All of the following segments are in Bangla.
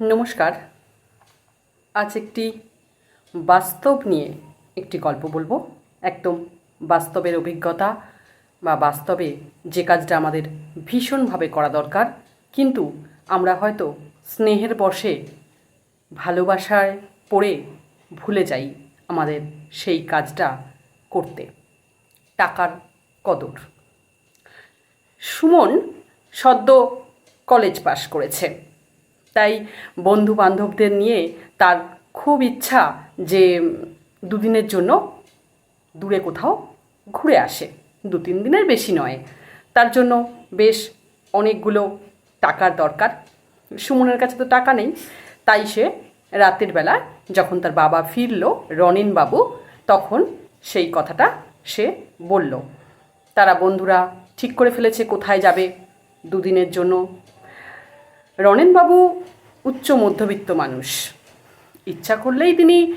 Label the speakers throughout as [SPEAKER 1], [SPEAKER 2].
[SPEAKER 1] নমস্কার। আজ একটি বাস্তব নিয়ে একটি গল্প বলব। একদম বাস্তবের অভিজ্ঞতা বা বাস্তবে যে কাজটা আমাদের ভীষণভাবে করা দরকার। কিন্তু আমরা হয়তো স্নেহের বশে ভালোবাসায় পড়ে ভুলে যাই আমাদের সেই কাজটা করতে। টাকার কদর। সুমন সদ্য কলেজ পাশ করেছে। তাই বন্ধু বান্ধবদের নিয়ে তার খুব ইচ্ছা যে দুদিনের জন্য দূরে কোথাও ঘুরে আসে। দু, তিন দিনের বেশি নয়। তার জন্য বেশ অনেকগুলো টাকার দরকার। সুমনের কাছে তো টাকা নেই। তাই সে রাতের বেলা যখন তার বাবা ফিরল রনিনবাবু তখন সেই কথাটা সে বলল। তারা বন্ধুরা ঠিক করে ফেলেছে কোথায় যাবে দুদিনের জন্য। রনেনবাবু উচ্চ মধ্যবিত্ত মানুষ। ইচ্ছা করলেই তিনি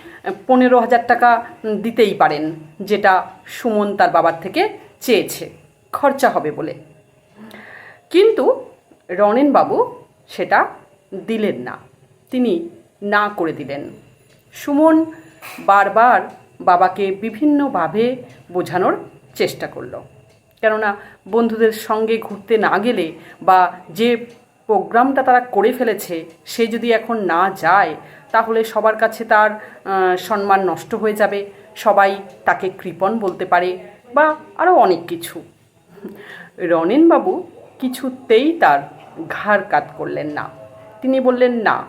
[SPEAKER 1] পনেরো হাজার টাকা দিতেই পারেন, যেটা সুমন তার বাবার থেকে চেয়েছে। খরচা হবে বলে। কিন্তু রনেনবাবু সেটা দিলেন না। তিনি না করে দিলেন। সুমন বারবার বাবাকে বিভিন্নভাবে বোঝানোর চেষ্টা করল। কেননা বন্ধুদের সঙ্গে ঘুরতে না গেলে বা যে প্রোগ্রামটা তারা করে ফেলেছে, সে যদি এখন না যায়, তাহলে সবার কাছে তার সম্মান নষ্ট হয়ে যাবে। সবাই তাকে কৃপণ বলতে পারে বা আরও অনেক কিছু। রনেনবাবু কিছুতেই তার ঘাড় কাত করলেন না। তিনি বললেন, না,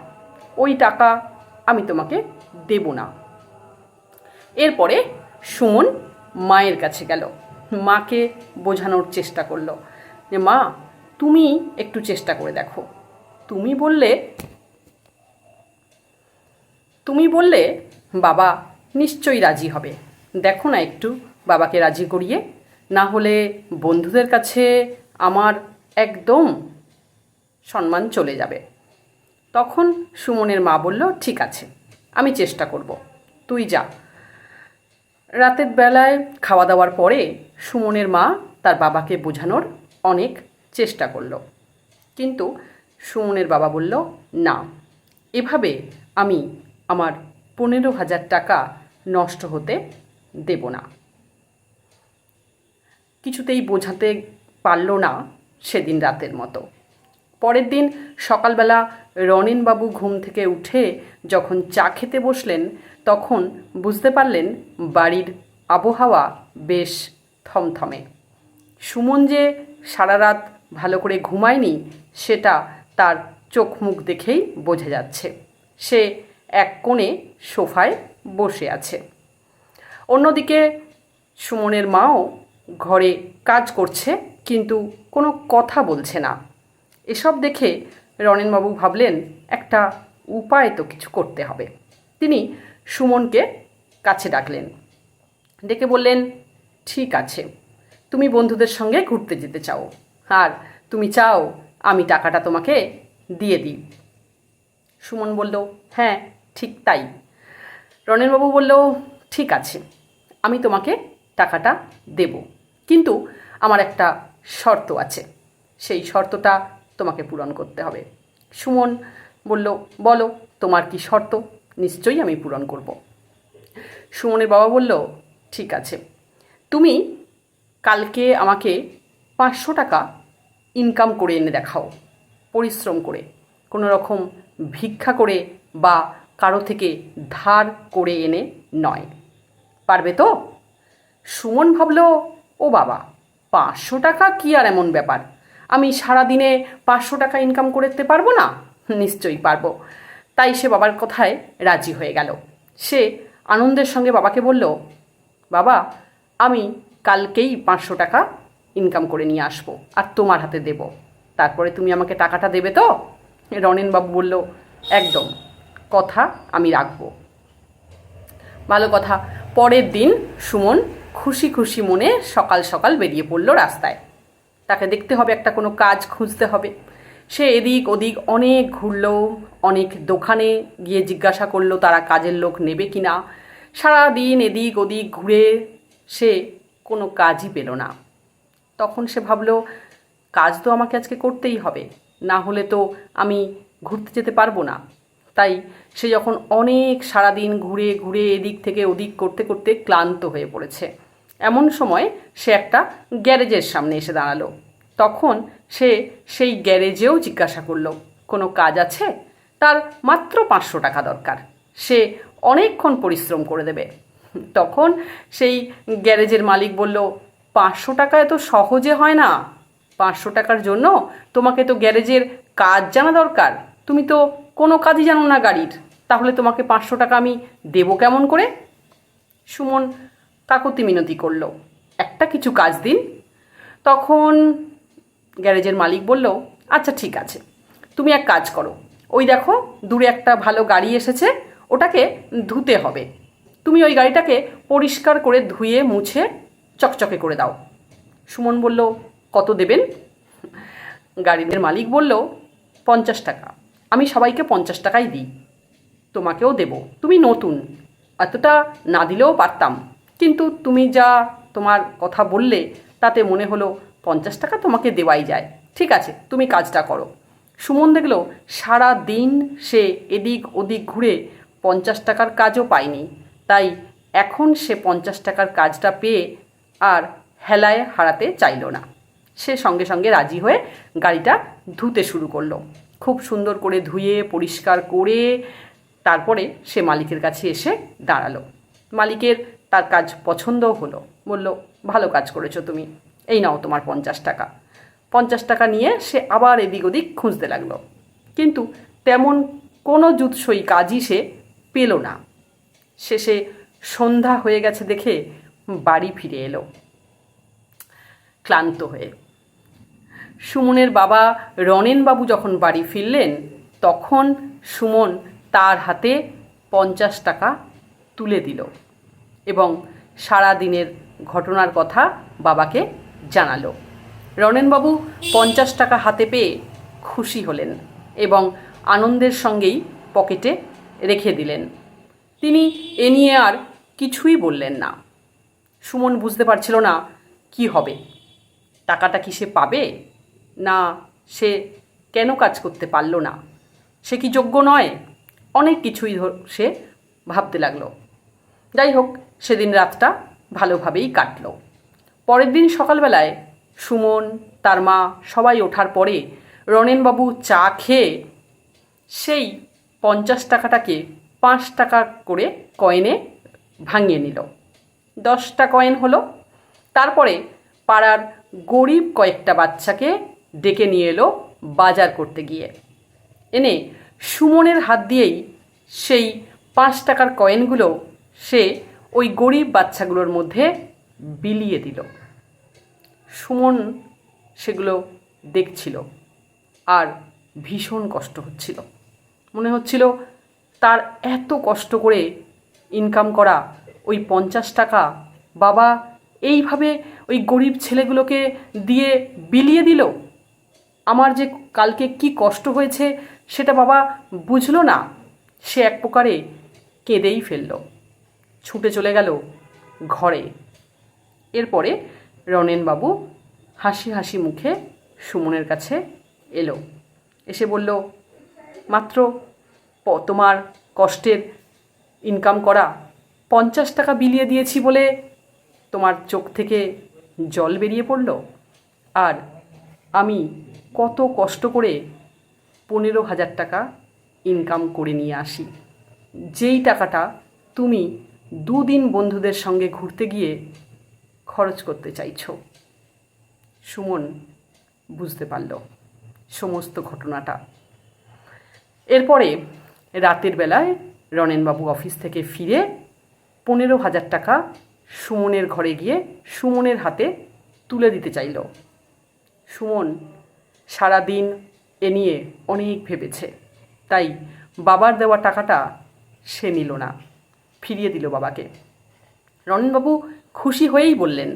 [SPEAKER 1] ওই টাকা আমি তোমাকে দেব না। এরপরে সুমন মায়ের কাছে গেল। মাকে বোঝানোর চেষ্টা করল যে, মা তুমি একটু চেষ্টা করে দেখো। তুমি বললে তুমি বললে, বাবা, নিশ্চয়ই রাজি হবে। দেখো না একটু বাবাকে রাজি করিয়ে। না হলে বন্ধুদের কাছে আমার একদম সম্মান চলে যাবে। তখন সুমনের মা বলল, ঠিক আছে, আমি চেষ্টা করব। তুই যা। রাতের বেলায় খাওয়া দাওয়ার পরে সুমনের মা তার বাবাকে বোঝানোর অনেক চেষ্টা করল। কিন্তু সুমনের বাবা বলল, না, এভাবে আমি আমার পনেরো হাজার টাকা নষ্ট হতে দেব না। কিছুতেই বোঝাতে পারল না সেদিন রাতের মতো। পরের দিন সকালবেলা রনিনবাবু ঘুম থেকে উঠে যখন চা খেতে বসলেন, তখন বুঝতে পারলেন বাড়ির আবহাওয়া বেশ থমথমে। সুমন যে সারা রাত ভালো করে ঘুমায়নি, সেটা তার চোখ মুখ দেখেই বোঝা যাচ্ছে। সে এক কোণে সোফায় বসে আছে। অন্যদিকে সুমনের মাও ঘরে কাজ করছে, কিন্তু কোনো কথা বলছে না। এসব দেখে রনেনবাবু ভাবলেন, একটা উপায় তো কিছু করতে হবে। তিনি সুমনকে কাছে ডাকলেন। ডেকে বললেন, ঠিক আছে, তুমি বন্ধুদের সঙ্গে ঘুরতে যেতে চাও। আর তুমি চাও আমি টাকাটা তোমাকে দিয়ে দিই। সুমন বলল হ্যাঁ ঠিক তাই। রনেনবাবু বলল, ঠিক আছে, আমি তোমাকে টাকাটা দেব। কিন্তু আমার একটা শর্ত আছে, সেই শর্তটা তোমাকে পূরণ করতে হবে। সুমন বলল, বলো, তোমার কি শর্ত? নিশ্চয়ই আমি পূরণ করব। সুমনের বাবা বলল, ঠিক আছে, তুমি কালকে আমাকে পাঁচশো টাকা ইনকাম করে এনে দেখাও, পরিশ্রম করে, কোনো রকম ভিক্ষা করে বা কারও থেকে ধার করে এনে নয়। পারবে তো? সুমন ভাবল, ও বাবা, পাঁচশো টাকা কি আর এমন ব্যাপার? আমি সারা দিনে পাঁচশো টাকা ইনকাম করতে পারব না? নিশ্চয়ই পারব। তাই সে বাবার কথায় রাজি হয়ে গেল। সে আনন্দের সঙ্গে বাবাকে বলল, বাবা, আমি কালকেই পাঁচশো টাকা ইনকাম করে নিয়ে আসব আর তোমার হাতে দেব। তারপরে তুমি আমাকে টাকাটা দেবে তো? রনেনবাবু বলল, একদম, কথা আমি রাখব। ভালো কথা। পরের দিন সুমন খুশি খুশি মনে সকাল সকাল বেরিয়ে পড়ল রাস্তায়। তাকে দেখতে হবে, একটা কোনো কাজ খুঁজতে হবে। সে এদিক ওদিক অনেক ঘুরলো, অনেক দোকানে গিয়ে জিজ্ঞাসা করল, তারা কাজের লোক নেবে কি না সারাদিন এদিক ওদিক ঘুরে সে কোনো কাজই পেল না। তখন সে ভাবলো, কাজ তো আমাকে আজকে করতেই হবে। না হলে তো আমি ঘুরতে যেতে পারব না। তাই সে যখন অনেক সারাদিন ঘুরে ঘুরে এদিক থেকে ওদিক করতে করতে ক্লান্ত হয়ে পড়েছে। এমন সময় সে একটা গ্যারেজের সামনে এসে দাঁড়াল। তখন সে সেই গ্যারেজেও জিজ্ঞাসা করল, কোনো কাজ আছে? তার মাত্র পাঁচশো টাকা দরকার। সে অনেকক্ষণ পরিশ্রম করে দেবে। তখন সেই গ্যারেজের মালিক বলল পাঁচশো টাকা এত সহজে হয় না। পাঁচশো টাকার জন্য তোমাকে তো গ্যারেজের কাজ জানা দরকার। তুমি তো কোনো কাজই জানো না গাড়ির। তাহলে তোমাকে পাঁচশো টাকা আমি দেবো কেমন করে? সুমন কাকতি মিনতি করল। একটা কিছু কাজ দিন। তখন গ্যারেজের মালিক বলল আচ্ছা ঠিক আছে। তুমি এক কাজ করো। ওই দেখো, দূরে একটা ভালো গাড়ি এসেছে। ওটাকে ধুতে হবে। তুমি ওই গাড়িটাকে পরিষ্কার করে ধুয়ে মুছে চকচকে করে দাও। সুমন বলল, কত দেবেন? গাড়িদের মালিক বলল, পঞ্চাশ টাকা। আমি সবাইকে পঞ্চাশ টাকাই দিই। তোমাকেও দেব। তুমি নতুন। এতটা না দিলেও পারতাম। কিন্তু তুমি যা তোমার কথা বললে, তাতে মনে হলো পঞ্চাশ টাকা তোমাকে দেওয়াই যায়। ঠিক আছে, তুমি কাজটা করো। সুমন দেখল, সারা দিন সে এদিক ওদিক ঘুরে পঞ্চাশ টাকার কাজও পায়নি। তাই এখন সে পঞ্চাশ টাকার কাজটা পেয়ে আর হেলায় হারাতে চাইল না। সে সঙ্গে সঙ্গে রাজি হয়ে গাড়িটা ধুতে শুরু করল। খুব সুন্দর করে ধুয়ে, পরিষ্কার করে তারপরে সে মালিকের কাছে এসে দাঁড়াল। মালিকের তার কাজ পছন্দও হলো। বলল, ভালো কাজ করেছ তুমি। এই নাও তোমার পঞ্চাশ টাকা। পঞ্চাশ টাকা নিয়ে সে আবার এদিক ওদিক খুঁজতে লাগল। কিন্তু তেমন কোনো জুৎসই কাজই সে পেল না। শেষে সন্ধ্যা হয়ে গেছে দেখে বাড়ি ফিরে এলো। ক্লান্ত হয়ে। সুমনের বাবা রনেনবাবু যখন বাড়ি ফিরলেন, তখন সুমন তার হাতে পঞ্চাশ টাকা তুলে দিল এবং সারা দিনের ঘটনার কথা বাবাকে জানালো। রনেনবাবু পঞ্চাশ টাকা হাতে পেয়ে খুশি হলেন এবং আনন্দের সঙ্গেই পকেটে রেখে দিলেন। তিনি এ নিয়ে আর কিছুই বললেন না। সুমন বুঝতে পারছিল না, কি হবে? টাকাটা কি সে পাবে? না, সে কেন কাজ করতে পারল না? সে কি যোগ্য নয়? অনেক কিছুই সে ভাবতে লাগল। যাই হোক, সেদিন রাতটা ভালোভাবেই কাটলো। পরের দিন সকালবেলায় সুমন, তার মা সবাই ওঠার পরে রনেনবাবু চা খেয়ে সেই পঞ্চাশ টাকাটাকে পাঁচ টাকা করে কয়েনে ভাঙিয়ে নিল। দশটা কয়েন হলো। তারপরে পাড়ার গরিব কয়েকটা বাচ্চাকে ডেকে নিয়ে এলো বাজার করতে গিয়ে। এনে সুমনের হাত দিয়েই সেই পাঁচ টাকার কয়েনগুলো সে ওই গরিব বাচ্চাগুলোর মধ্যে বিলিয়ে দিল। সুমন সেগুলো দেখছিল আর ভীষণ কষ্ট হচ্ছিল। মনে হচ্ছিল তার এত কষ্ট করে ইনকাম করা ওই পঞ্চাশ টাকা বাবা এইভাবে ওই গরিব ছেলেগুলোকে দিয়ে বিলিয়ে দিল? আমার যে কালকে কি কষ্ট হয়েছে সেটা বাবা বুঝলো না। সে এক প্রকারে কেঁদেই ফেলল। ছুটে চলে গেল ঘরে। এরপরে রনেনবাবু হাসি হাসি মুখে সুমনের কাছে এলো। এসে বলল, মাত্র তোমার কষ্টের ইনকাম করা পঞ্চাশ টাকা বিলিয়ে দিয়েছি বলে তোমার চোখ থেকে জল বেরিয়ে পড়ল? আর আমি কত কষ্ট করে পনেরো হাজার টাকা ইনকাম করে নিয়ে আসি। যেই টাকাটা তুমি দুদিন বন্ধুদের সঙ্গে ঘুরতে গিয়ে খরচ করতে চাইছ। সুমন বুঝতে পারল সমস্ত ঘটনাটা। এরপরে রাতের বেলায় রনেনবাবু অফিস থেকে ফিরে পনেরো হাজার টাকা সুমনের ঘরে গিয়ে সুমনের হাতে তুলে দিতে চাইল। সুমন সারা দিন এ নিয়ে অনেক ভেবেছে। তাই বাবার দেওয়া টাকাটা সে নিল না, ফিরিয়ে দিল বাবাকে। রনেনবাবু খুশি হয়েই বললেন,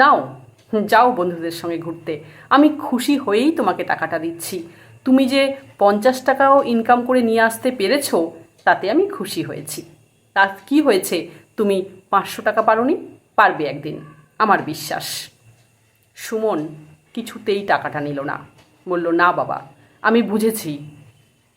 [SPEAKER 1] নাও, যাও বন্ধুদের সঙ্গে ঘুরতে। আমি খুশি হয়েই তোমাকে টাকাটা দিচ্ছি। তুমি যে পঞ্চাশ টাকাও ইনকাম করে নিয়ে আসতে পেরেছ, তাতে আমি খুশি হয়েছি। তা কি হয়েছে? তুমি পাঁচশো টাকা পারোনি, পারবে একদিন, আমার বিশ্বাস। সুমন কিছুতেই টাকাটা নিল না। বলল, না বাবা, আমি বুঝেছি।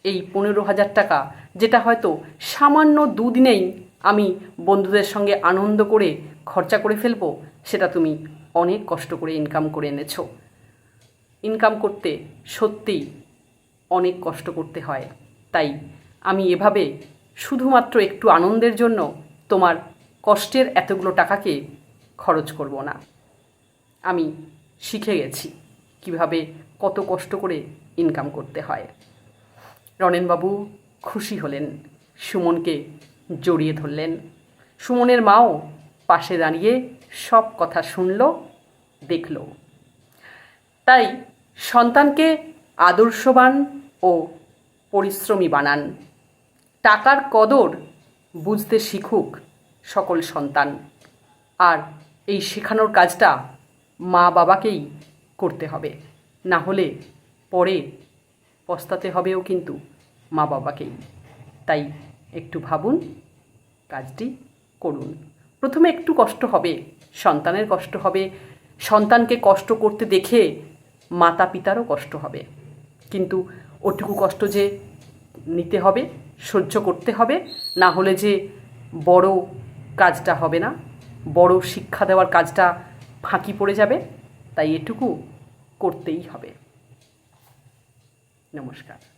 [SPEAKER 1] এই পনেরো হাজার টাকা, যেটা হয়তো সামান্য দুদিনেই আমি বন্ধুদের সঙ্গে আনন্দ করে খরচা করে ফেলব, সেটা তুমি অনেক কষ্ট করে ইনকাম করে এনেছো। ইনকাম করতে সত্যিই অনেক কষ্ট করতে হয়। তাই আমি এভাবে শুধুমাত্র একটু আনন্দের জন্য তোমার কষ্টের এতগুলো টাকাকে খরচ করব না। আমি শিখে গেছি কীভাবে কত কষ্ট করে ইনকাম করতে হয়। রনেনবাবু খুশি হলেন, সুমনকে জড়িয়ে ধরলেন। সুমনের মাও পাশে দাঁড়িয়ে সব কথা শুনল, দেখল। তাই সন্তানকে আদর্শবান ও পরিশ্রমী বানান। টাকার কদর বুঝতে শিখুক সকল সন্তান। আর এই শেখানোর কাজটা মা বাবাকেই করতে হবে। না হলে পরে পস্তাতে হবেও কিন্তু মা বাবাকেই। তাই একটু ভাবুন, কাজটি করুন। প্রথমে একটু কষ্ট হবে, সন্তানের কষ্ট হবে। সন্তানকে কষ্ট করতে দেখে মাতা পিতারও কষ্ট হবে। কিন্তু ওটুকু কষ্ট যে নিতে হবে সহ্য করতে হবে, না হলে যে বড় কাজটা হবে না, বড় শিক্ষা দেওয়ার কাজটা ফাঁকি পড়ে যাবে, তাই এটুকু করতেই হবে। নমস্কার।